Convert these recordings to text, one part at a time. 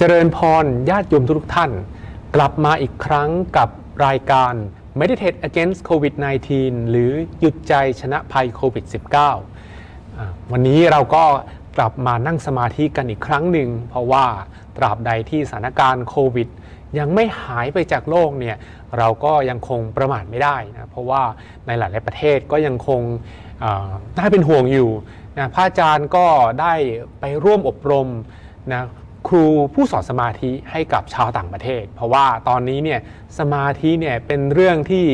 เจริญพรญาติโยมทุกๆท่าน กลับมาอีกครั้งกับรายการ Meditate Against COVID-19 หรือหยุดใจชนะภัยโควิด -19 วันนี้เราก็กลับมานั่งสมาธิกันอีกครั้งหนึ่ง เพราะว่าตราบใดที่สถานการณ์โควิด ยังไม่หายไปจากโลกเนี่ยเราก็ยังคงประมาทไม่ได้นะเพราะว่าในหลาย ๆ ประเทศก็ยังคงน่าเป็นห่วงอยู่นะพระอาจารย์ก็ได้ไปร่วมอบรมนะ ครูผู้สอนสมาธิให้กับชาวต่างประเทศ เพราะว่าตอนนี้เนี่ยสมาธิเนี่ยเป็นเรื่องที่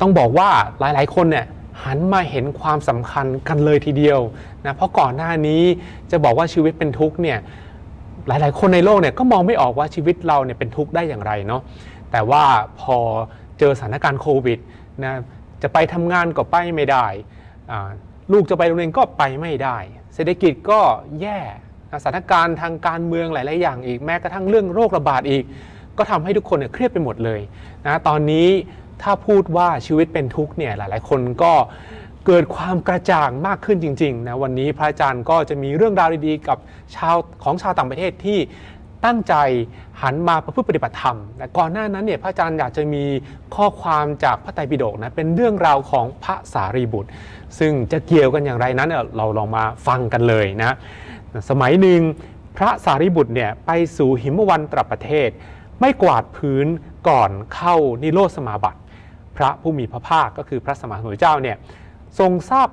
ต้องบอกว่าหลายๆ คนเนี่ยหันมาเห็นความสำคัญกันเลยทีเดียวนะเพราะก่อนหน้านี้จะบอกว่าชีวิตเป็นทุกข์เนี่ยหลายๆ คนในโลกเนี่ยก็มองไม่ออกว่าชีวิตเราเนี่ยเป็นทุกข์ได้อย่างไรเนาะแต่ว่าพอเจอสถานการณ์โควิดนะจะไปทำงานก็ไปไม่ได้ ลูกจะไปโรงเรียนก็ไปไม่ได้ เศรษฐกิจก็แย่ สถานการณ์ทางการเมืองหลาย ๆ อย่างอีกแม้กระทั่งเรื่องโรคระบาดอีก ก็ทำให้ทุกคนเนี่ยเครียดไปหมดเลยนะตอนนี้ถ้าพูดว่าชีวิตเป็นทุกข์เนี่ยหลาย ๆ คนก็เกิดความกระจ่างมากขึ้นจริง ๆ นะวันนี้พระอาจารย์ก็จะมีเรื่องราวดี ๆ กับชาวของชาวต่างประเทศที่ตั้งใจหันมาประพฤติปฏิบัติธรรมแต่ก่อนหน้านั้นเนี่ยพระอาจารย์อยากจะมีข้อความจากพระไตรปิฎกนะเป็นเรื่องราวของพระสารีบุตร ซึ่งจะเกี่ยวกันอย่างไรนั้นเเราลองมาฟังกันเลยนะ สมัยหนึ่งพระสารีบุตรเนี่ยไปสู่หิมวันตรประเทศ ไม่กวาดพื้นก่อนเข้านิโรธสมาบัติ พระผู้มีพระภาคก็คือพระสมมาสมพุทธเจ้าเนี่ยทรงทราบ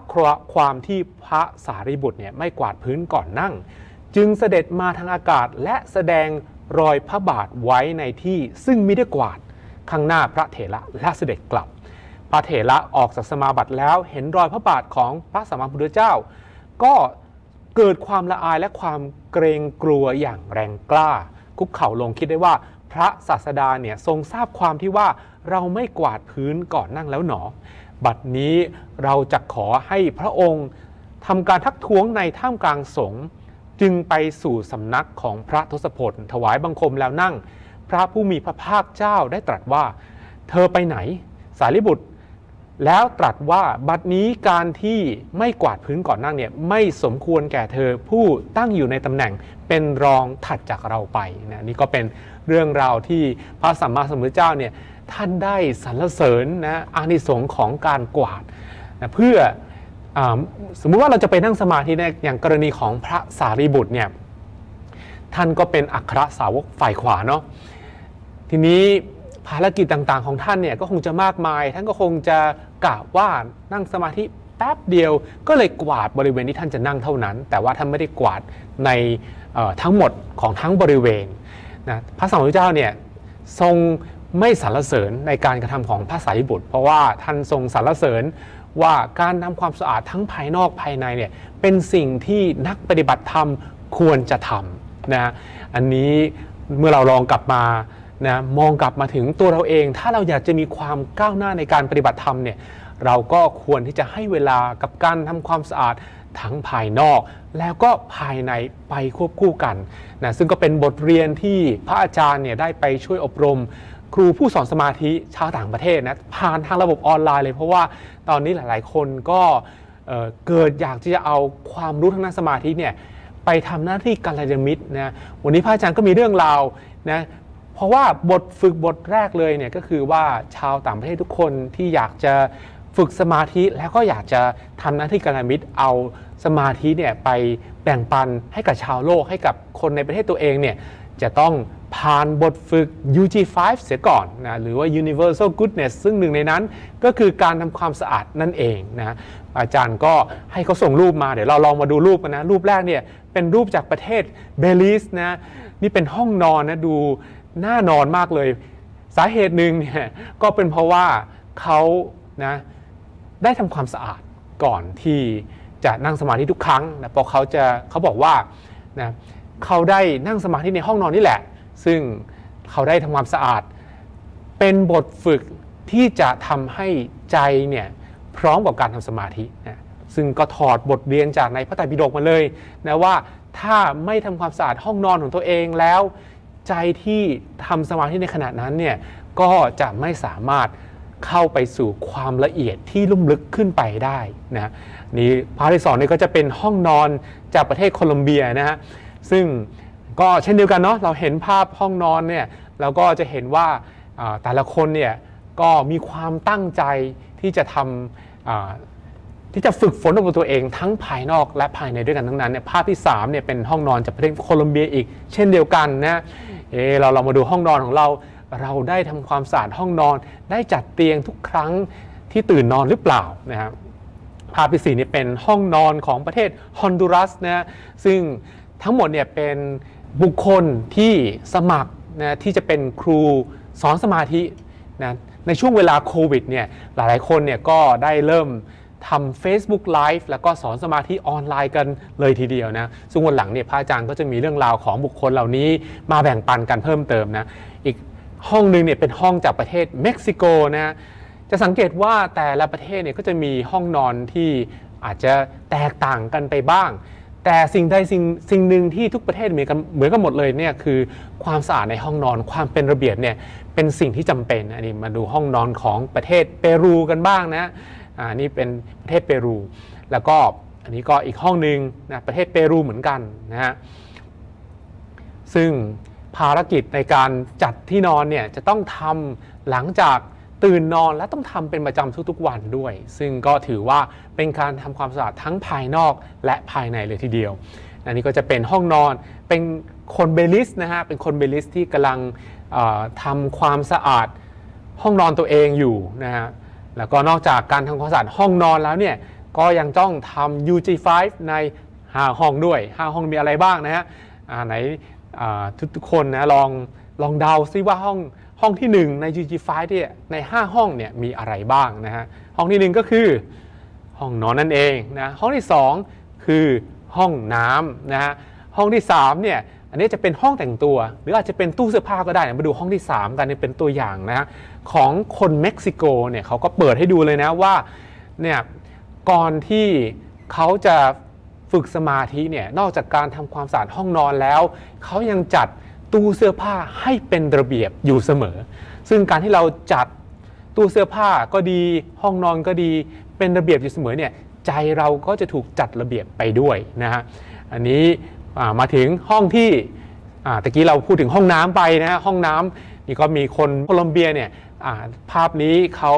ความที่พระสารีบุตรเนี่ยไม่กวาดพื้นก่อนนั่ง จึงเสด็จมาทางอากาศและแสดงรอยพระบาทไว้ในที่ซึ่งไม่ได้กวาดข้างหน้าพระเถระและเสด็จกลับ พระเถระออกจากสมาบัติแล้วเห็นรอยพระบาทของพระสัมมาพุทธเจ้า ก็ เกิดความละอายและความเกรงกลัวอย่างแรงกล้า คุกเข่าลงคิดได้ว่า พระศาสดาเนี่ยทรงทราบความที่ว่าเราไม่กวาดพื้นก่อนนั่งแล้วหนอ บัดนี้เราจะขอให้พระองค์ทำการทักท้วงในท่ามกลางสงฆ์จึงไปสู่สำนักของพระทศพลถวายบังคมแล้วนั่ง พระผู้มีพระภาคเจ้าได้ตรัสว่า เธอไปไหน สารีบุตร แล้วตรัสว่าบัดนี้การที่ไม่กวาดพื้นก่อนนั่งเนี่ยไม่สมควรแก่เธอผู้ตั้งอยู่ในตำแหน่งเป็นรองถัดจากเราไปนะนี่ก็เป็นเรื่องราวที่พระสัมมาสัมพุทธเจ้าเนี่ยท่านได้สรรเสริญนะอานิสงส์ของการกวาดนะเพื่ออสมมุติว่าเราจะไปนั่งสมาธิเนี่ยอย่างกรณีของพระสารีบุตรเนี่ยท่านก็เป็นอัครสาวกฝ่ายขวาเนาะทีนี้ภารกิจต่างๆ ของท่านเนี่ยก็คงจะมากมาย ท่านก็คงจะ กะว่านั่งสมาธิแป๊บเดียว ก็เลยกวาดบริเวณที่ท่านจะนั่งเท่านั้น แต่ว่าท่านไม่ได้กวาดในทั้งหมดของทั้งบริเวณนะพระสัมมาสัมพุทธเจ้าเนี่ยทรงไม่สรรเสริญในการกระทำของพระสารีบุตร เพราะว่าท่านทรงสรรเสริญว่าการทำความสะอาดทั้งภายนอกภายในเนี่ยเป็นสิ่งที่นักปฏิบัติธรรมควรจะทำนะอันนี้เมื่อเราลองกลับมา นะมองกลับมาถึงตัวเราเอง ถ้าเราอยากจะมีความก้าวหน้าในการปฏิบัติธรรมเนี่ยเราก็ควรที่จะให้เวลากับการทำความสะอาดทั้งภายนอก แล้วก็ภายในไปควบคู่กันนะซึ่งก็เป็นบทเรียนที่พระอาจารย์เนี่ยได้ไปช่วยอบรม ครูผู้สอนสมาธิชาวต่างประเทศนะผ่านทางระบบออนไลน์เลยเพราะว่าตอนนี้หลายๆ คนก็เอ่อเกิดอยากที่จะเอาความรู้ทางด้านสมาธิเนี่ยไปทำหน้าที่กัลยาณมิตรนะวันนี้พระอาจารย์ก็มีเรื่องราวนะ ราะว่าบทฝึกบทแรกเลยเนี่ยก็คือว่าชาวต่างประเทศทุกคนที่อยากจะฝึกสมาธิแล้วก็อยากจะทำหน้าที่กัลยาณมิตรเอาสมาธิเนี่ยไปแบ่งปันให้กับชาวโลกให้กับคนในประเทศตัวเองเนี่ยจะต้องผ่านบทฝึก UG5 เสียก่อนนะหรือว่า Universal Goodness ซึ่งหนึ่งในนั้นก็คือการทำความสะอาดนั่นเองนะอาจารย์ก็ให้เขาส่งรูปมาเดี๋ยวเราลองมาดูรูปกันนะ รูปแรกเนี่ยเป็นรูปจากประเทศเบลีสนะนี่เป็นห้องนอนนะดู น่านอนมากเลย สาเหตุหนึ่งเนี่ยก็เป็นเพราะว่าเขานะได้ทำความสะอาดก่อนที่จะนั่งสมาธิทุกครั้งนะเพราะเขาจะเขาบอกว่านะเขาได้นั่งสมาธิในห้องนอนนี่แหละ ซึ่งเขาได้ทำความสะอาด เป็นบทฝึกที่จะทำให้ใจเนี่ยพร้อมกับการทำสมาธินะซึ่งก็ถอดบทเรียนจากในพระไตรปิฎกมาเลยนะว่าถ้าไม่ทำความสะอาดห้องนอนของตัวเองแล้ว ใจที่ทำสมาธิในขณะนั้นเนี่ยก็จะไม่สามารถเข้าไปสู่ความละเอียดที่ลุ่มลึกขึ้นไปได้นะนี่ภาพที่สองนี่ก็จะเป็นห้องนอนจากประเทศโคลอมเบียนะฮะซึ่งก็เช่นเดียวกันเนาะเราเห็นภาพห้องนอนเนี่ยเราก็จะเห็นว่าแต่ละคนเนี่ยก็มีความตั้งใจที่จะทำที่จะฝึกฝนอบรมตัวเองทั้งภายนอกและภายในด้วยกันทั้งนั้นเนี่ยภาพที่3เนี่ยเป็นห้องนอนจากประเทศโคลอมเบียอีก เช่นเดียวกันนะ เอเราเรามาดูห้องนอนของเรา เราได้ทำความสะอาดห้องนอน ได้จัดเตียงทุกครั้งที่ตื่นนอนหรือเปล่านะครับภาพที่สี่นี่เป็นห้องนอนของประเทศฮอนดูรัสนะซึ่งทั้งหมดเนี่ยเป็นบุคคลที่สมัครนะที่จะเป็นครูสอนสมาธินะในช่วงเวลาโควิดเนี่ยหลายๆคนเนี่ยก็ได้เริ่ม ทำ Facebook Live แล้วก็สอนสมาธิออนไลน์กันเลยทีเดียวนะ ซึ่งวันหลังเนี่ยพระอาจารย์ก็จะมีเรื่องราวของบุคคลเหล่านี้มาแบ่งปันกันเพิ่มเติมนะ อีกห้องหนึ่งเนี่ยเป็นห้องจากประเทศเม็กซิโกนะจะสังเกตว่าแต่ละประเทศเนี่ยก็จะมีห้องนอนที่อาจจะแตกต่างกันไปบ้าง แต่สิ่งใดสิ่งสิ่งหนึ่งที่ทุกประเทศมีกันเหมือนกันหมดเลยเนี่ยคือความสะอาดในห้องนอนความเป็นระเบียบเนี่ยเป็นสิ่งที่จำเป็นอันนี้มาดูห้องนอนของประเทศเปรูกันบ้างนะ อ่านี่เป็นประเทศเปรู แล้วก็อันนี้ก็อีกห้องหนึ่งนะประเทศเปรูเหมือนกันนะฮะซึ่งภารกิจในการจัดที่นอนเนี่ยจะต้องทำหลังจากตื่นนอนและต้องทำเป็นประจำทุกๆวันด้วย ซึ่งก็ถือว่าเป็นการทำความสะอาดทั้งภายนอกและภายในเลยทีเดียว อันนี้ก็จะเป็นห้องนอนเป็นคนเบลิสนะฮะเป็นคนเบลิสที่กำลังทำความสะอาดห้องนอนตัวเองอยู่นะฮะ แล้วก็นอกจากการทำความสะอาดห้องนอนแล้วเนี่ยก็ยังต้องทำ UG5 ใน5ห้องด้วย5ห้องมีอะไรบ้างนะฮะไหนทุกคนนะลองลองเดาซิว่าห้องห้องที่ 1 ใน GG5 เนี่ยใน 5 ห้องเนี่ยมีอะไรบ้างนะฮะห้องที่ 1 ก็คือห้องนอนนั่นเองนะห้องที่ 2 คือห้องน้ำนะฮะห้องที่3เนี่ย อันนี้จะเป็นห้องแต่งตัว หรืออาจจะเป็นตู้เสื้อผ้าก็ได้นะมาดูห้องที่ 3 กันเป็นตัวอย่างนะฮะของคนเม็กซิโกเนี่ยเขาก็เปิดให้ดูเลยนะว่าเนี่ยก่อนที่เขาจะฝึกสมาธิเนี่ยนอกจากการทำความสะอาดห้องนอนแล้ว เขายังจัดตู้เสื้อผ้าให้เป็นระเบียบอยู่เสมอ ซึ่งการที่เราจัดตู้เสื้อผ้าก็ดีห้องนอนก็ดีเป็นระเบียบอยู่เสมอเนี่ยใจเราก็จะถูกจัดระเบียบไปด้วยนะฮะอันนี้ มาถึงห้องที่ตะกี้เราพูดถึงห้องน้ำไปนะฮะห้องน้ำนี่ก็มีคนโคลอมเบียเนี่ยาภาพนี้เขา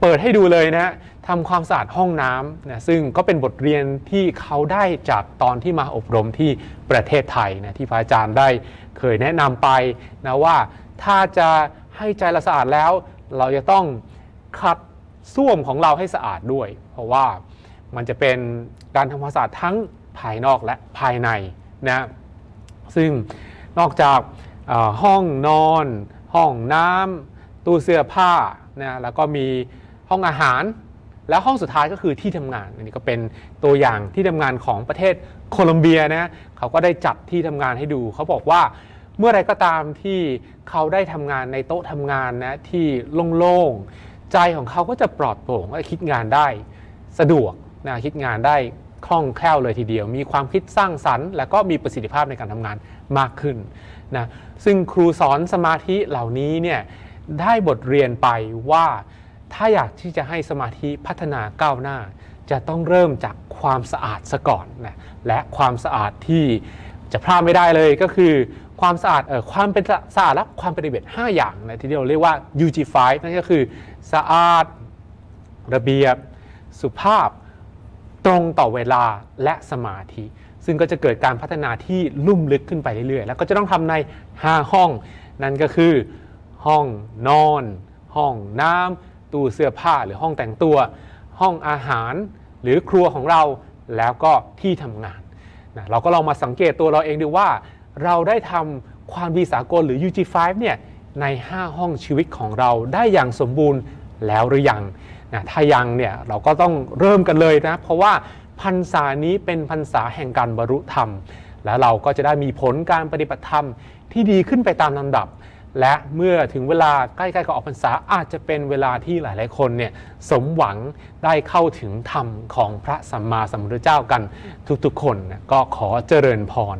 เปิดให้ดูเลยนะทำความสะอาดห้องน้ำนะซึ่งก็เป็นบทเรียนที่เขาได้จากตอนที่มาอบรมที่ประเทศไทยนะที่พระอาจารย์ได้เคยแนะนำไปนะว่าถ้าจะให้ใจเราสะอาดแล้ว เราจะต้องขัดส้วมของเราให้สะอาดด้วย เพราะว่ามันจะเป็นการทำความสะอาดทั้ง ภายนอกและภายในนะซึ่งนอกจากห้องนอน ห้องน้ำตู้เสื้อผ้านะแล้วก็มีห้องอาหาร แล้วห้องสุดท้ายก็คือที่ทำงานอันนี้ก็เป็นตัวอย่างที่ทำงานของประเทศโคลอมเบียนะเขาก็ได้จัดที่ทำงานให้ดู เขาบอกว่าเมื่อไรก็ตามที่เขาได้ทำงานในโต๊ะทำงานนะที่โล่งๆ ใจของเขาก็จะปลอดโปร่งและคิดงานได้สะดวกนะคิดงานได้ คล่องแคล่วเลยทีเดียว มีความคิดสร้างสรรค์ และก็มีประสิทธิภาพในการทำงานมากขึ้นนะซึ่งครูสอนสมาธิเหล่านี้เนี่ยได้บทเรียนไปว่าถ้าอยากที่จะให้สมาธิพัฒนาก้าวหน้า จะต้องเริ่มจากความสะอาดซะก่อนนะและความสะอาดที่จะพลาดไม่ได้เลยก็คือความสะอาดเออความเป็นสะอาดและความเป็นระเบียบ5อย่างนะที่เราเรียกว่า UG5 นั่นก็คือสะอาด ระเบียบ สุภาพ ตรงต่อเวลาและสมาธิ ซึ่งก็จะเกิดการพัฒนาที่ลุ่มลึกขึ้นไปเรื่อยๆ แล้วก็จะต้องทำใน 5 ห้อง นั่นก็คือ ห้องนอน ห้องน้ำตู้เสื้อผ้าหรือห้องแต่งตัว ห้องอาหารหรือครัวของเราแล้วก็ที่ทำงานนะเราก็ลองมาสังเกตตัวเราเองดูว่า เราได้ทำความดีสากลหรือ UG5 เนี่ยใน 5 ห้องชีวิตของเราได้อย่างสมบูรณ์แล้วหรือยัง นะถ้ายังเนี่ยเราก็ต้องเริ่มกันเลยนะเพราะว่าพรรษานี้เป็นพรรษาแห่งการบรรลุธรรม แล้วเราก็จะได้มีผลการปฏิบัติธรรมที่ดีขึ้นไปตามลำดับ และเมื่อถึงเวลาใกล้ๆกับออกพรรษาอาจจะเป็นเวลาที่หลายๆคนเนี่ยสมหวังได้เข้าถึงธรรมของพระสัมมาสัมพุทธเจ้ากันทุกๆคนนะก็ขอเจริญพร